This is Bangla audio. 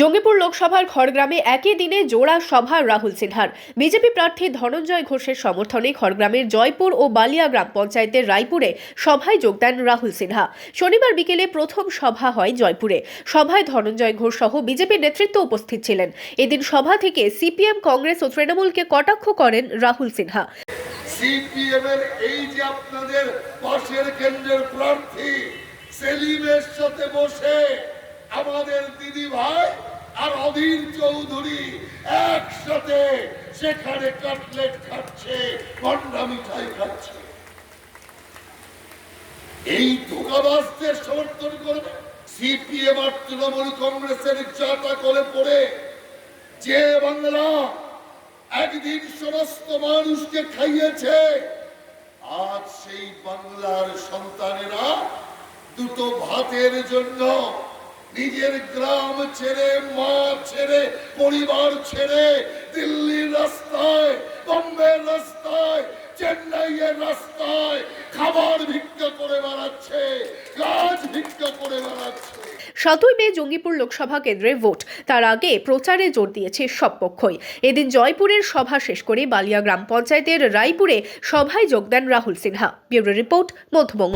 জঙ্গিপুর লোকসভার খড়গ্রামে একই দিনে জোড়া সভা রাহুল সিনহার। বিজেপি প্রার্থী ধনঞ্জয় ঘোষের সমর্থনে খড়গ্রামের জয়পুর ও বালিয়া গ্রাম পঞ্চায়েতের রায়পুরে সভায় যোগ দেন রাহুল সিনহা। শনিবার বিকেলে প্রথম সভা হয় জয়পুরে। সভায় ধনঞ্জয় ঘোষ সহ বিজেপির নেতৃত্ব উপস্থিত ছিলেন। এদিন সভা থেকে সিপিএম, কংগ্রেস ও তৃণমূলকে কটাক্ষ করেন রাহুল সিনহা। সিপিএম এর এই যে আপনাদের পাশের কেন্দ্রের প্রার্থী সেলিমের সাথে বসে আমাদের দিদি ভাই আর অধীর চৌধুরী একসাথে সেখানে কাটলেট খাচ্ছে, গন্ডা মিঠাই খাচ্ছে। এই ধোকাবাজদের সমর্থন করবে সিপিএম আর তৃণমূল কংগ্রেসের চাটা করে পড়ে। যে বাংলা একদিন সমস্ত মানুষকে খাইয়েছে, আজ সেই বাংলার সন্তানেরা দুটো ভাতের জন্য নিজের গ্রাম ছেড়ে, মা ছেড়ে, পরিবার ছেড়ে দিল্লির রাস্তায় বম্বের রাস্তায়, চেন্নাইয়ের রাস্তায় খাবার ভিক্ষা করে বেড়াচ্ছে কাজ ভিক্ষা করে বেড়াচ্ছে। সাতই মে জঙ্গিপুর লোকসভা কেন্দ্রে ভোট। তার আগে প্রচারে জোর দিয়েছে সব পক্ষই। এদিন জয়পুরের সভা শেষ করে বালিয়া গ্রাম পঞ্চায়েতের রায়পুরে সভায় যোগ দেন Rahul Sinha. Bureau report Madhyabanga